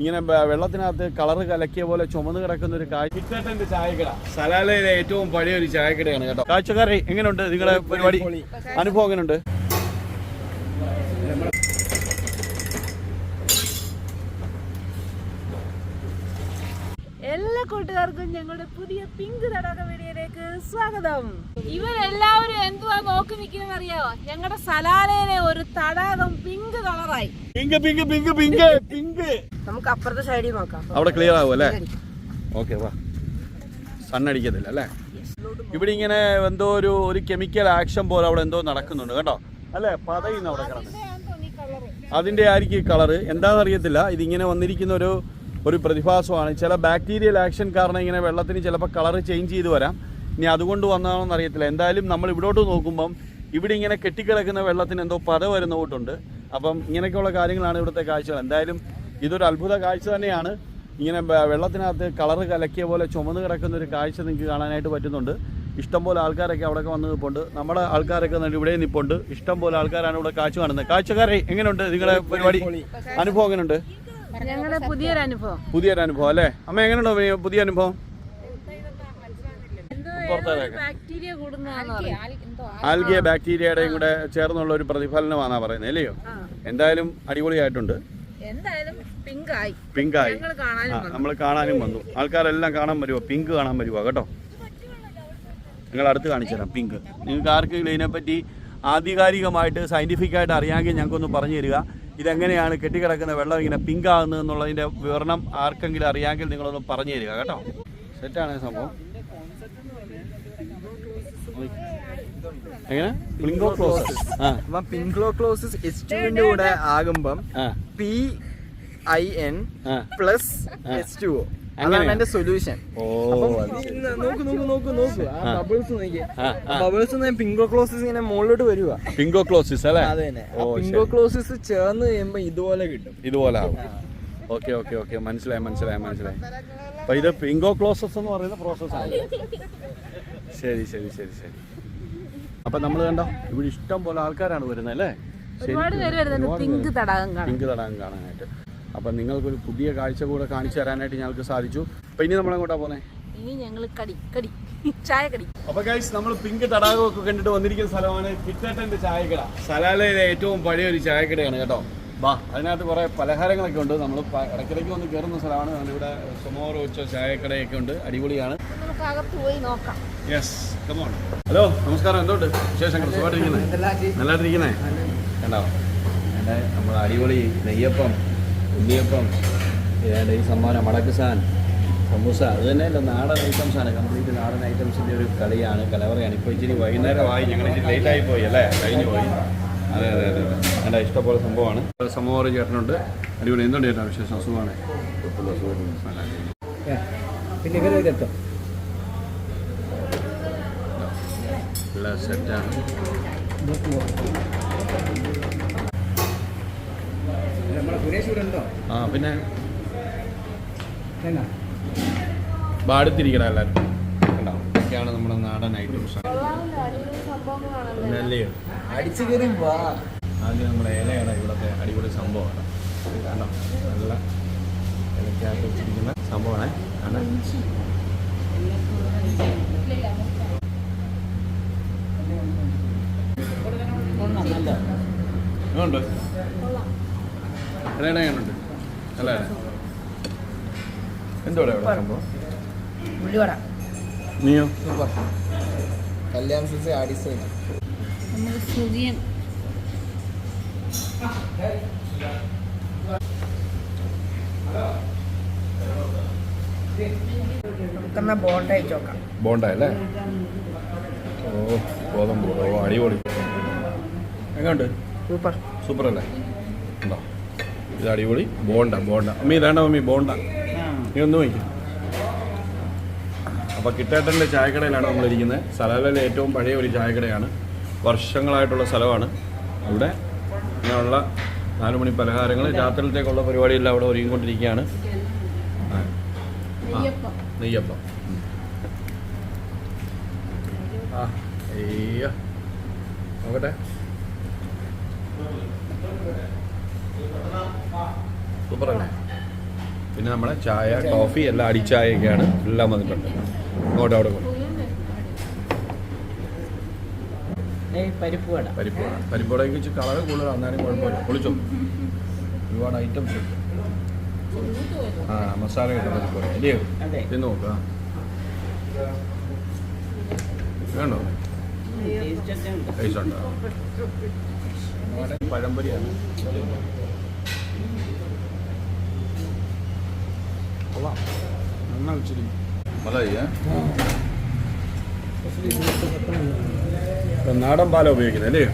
ഇങ്ങനെ വെള്ളത്തിനകത്ത് കളറ് കലക്കിയ പോലെ ചുമന്ന് കിടക്കുന്ന ഒരു കാഴ്ച ചായക്കട? സലാലയിലെ ഏറ്റവും പഴയ ഒരു ചായക്കടയാണ് കേട്ടോ. കാഴ്ചക്കാരെ എങ്ങനെയുണ്ട് നിങ്ങളുടെ പരിപാടി? അനുഭവം എങ്ങനെയുണ്ട്? എല്ലാ കൂട്ടുകാർക്കും ഞങ്ങളുടെ പുതിയ പിങ്ക് തടാക വീഡിയോയിലേക്ക് സ്വാഗതം. ഇവരെല്ലാവരും എന്തുവാ നോക്കി നിൽക്കുന്ന അറിയാവോ? ഞങ്ങളുടെ സലാലയിലെ ഒരു തടാകം പിങ്ക് കളറായി. Pink pink pink pink pink. നമുക്ക് അപ്പുറത്തെ സൈഡിൽ നോക്കാം. അവിടെ ക്ലിയർ ആവും അല്ലേ? ഓക്കെ വാ. സണ്ണടിക്കത്തില്ല അല്ലേ? ഇവിടെ ഇങ്ങനെ എന്തോ ഒരു ഒരു കെമിക്കൽ ആക്ഷൻ പോലെ അവിടെ എന്തോ നടക്കുന്നുണ്ട് കേട്ടോ? അല്ലേ? പതയുന്നു അവിടെ കിടന്ന്. അതിന്റെ ആയിരിക്കും കളറ് എന്താണെന്ന് അറിയത്തില്ല ഇതിങ്ങനെ വന്നിരിക്കുന്ന ഒരു ഒരു പ്രതിഭാസമാണ്. ചില ബാക്ടീരിയൽ ആക്ഷൻ കാരണം ഇങ്ങനെ വെള്ളത്തിന് ചിലപ്പോൾ കളർ ചേഞ്ച് ചെയ്ത് വരാം. ഇനി അതുകൊണ്ട് വന്നതാണെന്ന് അറിയത്തില്ല. എന്തായാലും നമ്മൾ ഇവിടോട്ട് നോക്കുമ്പം ഇവിടെ ഇങ്ങനെ കെട്ടിക്കിടക്കുന്ന വെള്ളത്തിന് എന്തോ പത വരുന്ന കൂട്ടുണ്ട് അപ്പം ഇങ്ങനെയൊക്കെയുള്ള കാര്യങ്ങളാണ് ഇവിടുത്തെ കാഴ്ചകൾ. എന്തായാലും ഇതൊരു അത്ഭുത കാഴ്ച തന്നെയാണ്. ഇങ്ങനെ വെള്ളത്തിനകത്ത് കളറ് കലക്കിയ പോലെ ചുമന്ന് കിടക്കുന്ന ഒരു കാഴ്ച നിങ്ങൾക്ക് കാണാനായിട്ട് പറ്റുന്നുണ്ട്. ഇഷ്ടംപോലെ ആൾക്കാരൊക്കെ അവിടെയൊക്കെ വന്ന് നിൽപ്പുണ്ട്. നമ്മുടെ ആൾക്കാരൊക്കെ ഇവിടെ നിൽപ്പുണ്ട്. ഇഷ്ടംപോലെ ആൾക്കാരാണ് ഇവിടെ കാഴ്ച കാണുന്നത്. കാഴ്ചക്കാരെ എങ്ങനെയുണ്ട് നിങ്ങളുടെ പരിപാടി? അനുഭവം എങ്ങനെയുണ്ട്? ഞങ്ങളുടെ പുതിയൊരു അനുഭവം പുതിയൊരു അനുഭവം അല്ലേ അമ്മ എങ്ങനെയുണ്ടോ പുതിയ അനുഭവം ആൽഗിയ ബാക്ടീരിയയുടെയും കൂടെ ചേർന്നുള്ള ഒരു പ്രതിഫലനമാണെന്നാ പറയുന്നത് അല്ലയോ? എന്തായാലും അടിപൊളിയായിട്ടുണ്ട്. പിങ്കായി. നമ്മൾ കാണാനും വന്നു. ആൾക്കാരെല്ലാം കാണാൻ വരുമോ പിങ്ക് കാണാൻ വരുമോ കേട്ടോ? നിങ്ങൾ അടുത്ത് കാണിച്ചു തരാം. പിങ്ക്. നിങ്ങൾക്ക് ആർക്കെങ്കിലും ഇതിനെപ്പറ്റി ആധികാരികമായിട്ട് സയന്റിഫിക് ആയിട്ട് അറിയാമെങ്കിൽ ഞങ്ങൾക്കൊന്ന് പറഞ്ഞു തരിക. ഇതെങ്ങനെയാണ് കെട്ടിക്കിടക്കുന്ന വെള്ളം ഇങ്ങനെ പിങ്ക് ആകുന്നത് എന്നുള്ളതിന്റെ വിവരണം ആർക്കെങ്കിലും അറിയാമെങ്കിൽ നിങ്ങളൊന്ന് പറഞ്ഞു തരിക കേട്ടോ? സെറ്റാണ് ആണ് സംഭവം. എങ്ങനെ? ആ. പിങ്ക്ലോ ക്ലോസസ് എച്ച് ടുവിന്റെ കൂടെ ആകുമ്പം P I N plus H two O? അതാണ് എന്റെ സൊല്യൂഷൻ ഓ നോക്ക് നോക്ക് നോക്ക് നോക്കൂ. ആ ബബിൾസ് ആ. ബബിൾസ് പിങ്കോ ക്ലോസസ് ഇങ്ങനെ മുകളിലോട്ട് വരുക പിങ്കോ ക്ലോസിസ് അല്ലേ? അതെ തന്നെ. ഓ പിങ്കോ ശരി. ക്ലോസസ് ചേർന്ന് കഴിയുമ്പോ ഇതുപോലെ കിട്ടും. ഇതുപോലെ ആവും. Okay okay okay. മനസ്സിലായി മനസ്സിലായി മനസ്സിലായി. അപ്പൊ ഇത് പിങ്കോ ക്ലോസസ് എന്ന് പറയുന്ന പ്രോസസ്സാണ് ശരി ശരി ശരി ശരി. അപ്പൊ നമ്മൾ കണ്ടോ ഇവിടെ ഇഷ്ടം പോലെ ആൾക്കാരാണ് വരുന്നത് അല്ലേ? പിങ്ക് തടാകം കാണാനായിട്ട്. അപ്പൊ നിങ്ങൾക്കൊരു പുതിയ കാഴ്ച കൂടെ കാണിച്ചു തരാനായിട്ട് ഞങ്ങൾക്ക് സാധിച്ചു. അപ്പൊ ഇനി നമ്മൾ എങ്ങോട്ടാ പോന്നെ? ഇനി ഞങ്ങൾ കടി കടി ചായ കടി. അപ്പൊ ഗൈസ് നമ്മൾ പിങ്ക് തടാകമൊക്കെ കണ്ടിട്ട് വന്നിരിക്കുന്ന സ്ഥലമാണ് കിറ്റേട്ടന്റെ ചായക്കട. സലാലയിലെ ഏറ്റവും പഴയ ഒരു ചായക്കടയാണ് കേട്ടോ. ബാ അതിനകത്ത് കുറെ പലഹാരങ്ങളൊക്കെ ഉണ്ട്. നമ്മൾ ഇടയ്ക്കിടയ്ക്ക് വന്ന് കയറുന്ന സ്ഥലമാണ്. നമ്മുടെ ഇവിടെ സമോറോ വെച്ച ചായക്കടയൊക്കെ ഉണ്ട്. അടിപൊളിയാണ്. നമുക്ക് അകത്ത് പോയി നോക്കാം. യെസ് കമോൺ ഹലോ നമസ്കാരം. എന്തുണ്ട് വിശേഷങ്ങൾ? സുഖമായിട്ടിരിക്കുന്നേ? നല്ലതായിട്ടിരിക്കുന്നേ? കണ്ടോ? എന്റെ നമ്മുടെ അടിപൊളി നെയ്യപ്പം ഉണ്ണിയപ്പം ഏതാണ്ട് ഈ സമ്മാനം മടക്കുസാൻ സമൂസ അത് തന്നെ അല്ല നാടൻ ഐറ്റംസാണ് കംപ്ലീറ്റ് നാടൻ ഐറ്റംസിന്റെ ഒരു കളിയാണ് കലവറയാണ്. ഇപ്പോൾ ഇച്ചിരി വൈകുന്നേരമായി ഞങ്ങൾ ഇച്ചിരി ലേറ്റ് ആയി പോയി അല്ലേ? കഴിഞ്ഞു പോയി. അതെ അതെ അതെ അതെ. എന്റെ ഇഷ്ടപ്പെട്ട സംഭവമാണ്. സമൂഹം ചേട്ടനുണ്ട് അടിപൊളി. എന്തുണ്ട് ചേട്ടാ വിശേഷം? അസുഖമാണ് പിന്നെ ഇവരെ എത്തും? എല്ലാ സെറ്റാണ് നമ്മളെ സുരേഷ് ഇവിടെ ഉണ്ടോ ആ പിന്നെ ബാടുത്തിരിക്കണം എല്ലാവരും കണ്ടോ? ഇതൊക്കെയാണ് നമ്മുടെ നാടൻ ഐറ്റംസ്. അല്ലയോ? അടിച്ചു കയറി വാ. ആദ്യം നമ്മുടെ ഇലയാണ് ഇവിടുത്തെ അടിപൊളി സംഭവമാണ്. കണ്ടോ? നല്ല ഇലക്കകത്ത് വെച്ചിരിക്കുന്ന സംഭവമാണ്. ആണ് ഉണ്ട് ഇലയുടെ എങ്ങനെയുണ്ട് അല്ലേ? എന്തോടെ ഉള്ളിവട നീയോ? സൂപ്പർ കല്യാൺ സിൽസ് നമുക്ക് സുഖിയൻ. നമുക്കെന്നാ ബോണ്ട അയച്ചോക്കാം ബോണ്ട അല്ലേ? ഓ ഗോതമ്പ്. ഓ അടിപൊളി. എങ്ങനെയുണ്ട് സൂപ്പർ. സൂപ്പർ അല്ലേ ഉണ്ടോ? ഇത് അടിപൊളി. ബോണ്ട ബോണ്ട. അമ്മ ഇതാണ്ട മമ്മി ബോണ്ട? നീ ഒന്ന് വയ്ക്കും അപ്പോൾ കിട്ടേട്ടന്റെ ചായക്കടയിലാണ് നമ്മളിരിക്കുന്നത്. സലാലയിലെ ഏറ്റവും പഴയ ഒരു ചായക്കടയാണ്. വർഷങ്ങളായിട്ടുള്ള സ്ഥലമാണ്. അവിടെ ഇങ്ങനെയുള്ള നാല് മണി പലഹാരങ്ങൾ രാത്രിയിലത്തേക്കുള്ള പരിപാടിയെല്ലാം അവിടെ ഒരുങ്ങിക്കൊണ്ടിരിക്കുകയാണ്. നെയ്യപ്പം. ആ അയ്യോ. നോക്കട്ടെ. സൂപ്പർ അല്ലേ പിന്നെ നമ്മളെ ചായ കോഫി എല്ലാം അടിച്ചായൊക്കെയാണ് എല്ലാം വന്നിട്ടുണ്ട്. അങ്ങോട്ട് അവിടെ കൊണ്ട്. പരിപ്പ് വട. പരിപ്പ് വട. പരിപ്പ് വടയ്ക്ക് വെച്ച് കളറ് കൂടുതൽ അന്നാലും കുഴപ്പമില്ല. പൊളിച്ചോ. ഒരുപാട് ഐറ്റംസ് ഉണ്ട് ആ മസാല ഇട്ട പരിപ്പ് വട അല്ലയോ ഇത് നോക്കുക വേണോ? ടേസ്റ്റ് ഉണ്ടോ? പഴംപൊരിയാണ്. കൊള്ളാം. നന്നായി ഇച്ചിരി മതി നാടൻ പാല ഉപയോഗിക്കുന്നത് അല്ലേ?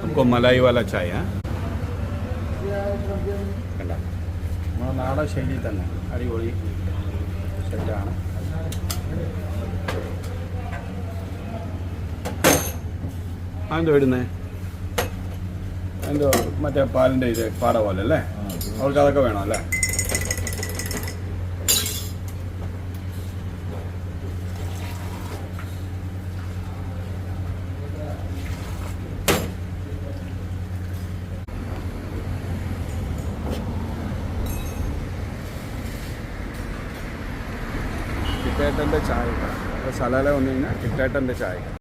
നമുക്ക് മലായി വാല ചായ കണ്ട. നമ്മുടെ നാടൻ ശൈലി തന്നെ. അടിപൊളി സെറ്റാണ്. അതെന്താ ഇടുന്നേ? എന്തോ മറ്റേ പാലിന്റെ ഇത് പാട പോലെ അല്ലേ? അവർക്ക് അതൊക്കെ വേണം അല്ലേ? കിട്ടേട്ടന്റെ ചായ. സ്ഥലം വന്നു കഴിഞ്ഞാൽ കിട്ടേട്ടന്റെ ചായ.